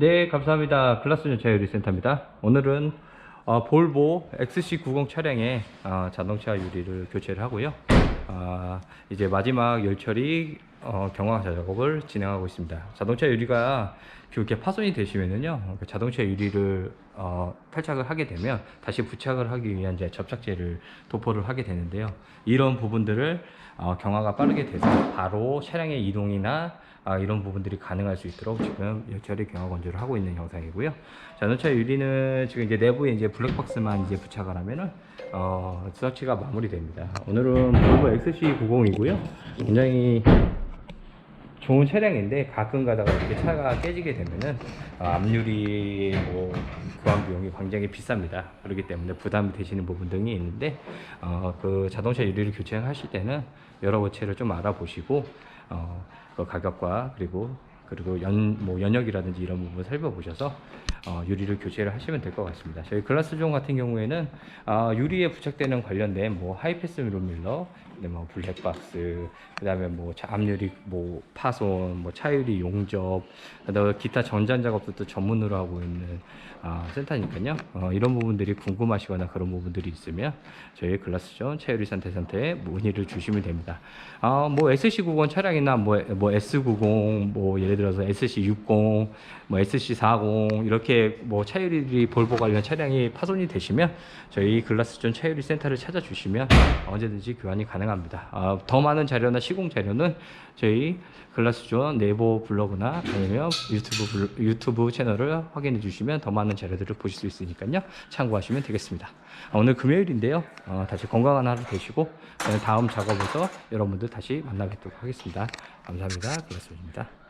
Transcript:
네, 감사합니다. 글라스 전차 유리센터입니다. 오늘은 어, 볼보 XC90 차량의 어, 자동차 유리를 교체를 하고요. 아, 이제 마지막 열처리 어, 경화 작업을 진행하고 있습니다. 자동차 유리가 그렇게 파손이 되시면은요, 그 자동차 유리를 어, 탈착을 하게 되면 다시 부착을 하기 위한 이제 접착제를 도포를 하게 되는데요. 이런 부분들을 어, 경화가 빠르게 돼서 바로 차량의 이동이나 아, 이런 부분들이 가능할 수 있도록 지금 열처리 경화 건조를 하고 있는 영상이고요. 자동차 유리는 지금 이제 내부에 이제 블랙박스만 이제 부착을 하면은 어, 서치가 마무리됩니다. 오늘은 볼보 XC90이고요. 굉장히 좋은 차량인데 가끔 가다가 이렇게 차가 깨지게 되면은 어, 앞유리 뭐 교환 비용이 굉장히 비쌉니다. 그렇기 때문에 부담이 되시는 부분 등이 있는데 어, 그 자동차 유리를 교체하실 때는 여러 업체를 좀 알아보시고 어, 그 가격과 그리고 그리고 연, 뭐 연역이라든지 이런 부분 살펴보셔서 어, 유리를 교체를 하시면 될 것 같습니다. 저희 글라스존 같은 경우에는 어, 유리에 부착되는 관련된 뭐 하이패스 미러밀러, 뭐 블랙박스, 그다음에 뭐 자- 앞유리 뭐 파손, 뭐 차유리 용접, 기타 전잔 작업도 또 전문으로 하고 있는 아, 센터니까요. 어, 이런 부분들이 궁금하시거나 그런 부분들이 있으면 저희 글라스존 차유리 센터 센터에 문의를 주시면 됩니다. 아, 뭐 SC90 차량이나 뭐, 뭐 S90, 뭐 예를 들어서 SC60, 뭐 SC40 이렇게 뭐 차유리 볼보 관련 차량이 파손이 되시면 저희 글라스존 차유리 센터를 찾아주시면 언제든지 교환이 가능합니다. 아, 더 많은 자료나 시공 자료는 저희 글라스존 네이버 블로그나 아니면 유튜브 블- 유튜브 채널을 확인해 주시면 더 많은 자료들을 보실 수 있으니까요 참고하시면 되겠습니다. 아, 오늘 금요일인데요. 어, 다시 건강한 하루 되시고 다음 작업에서 여러분들 다시 만나 뵙도록 하겠습니다. 감사합니다. 글라스존입니다.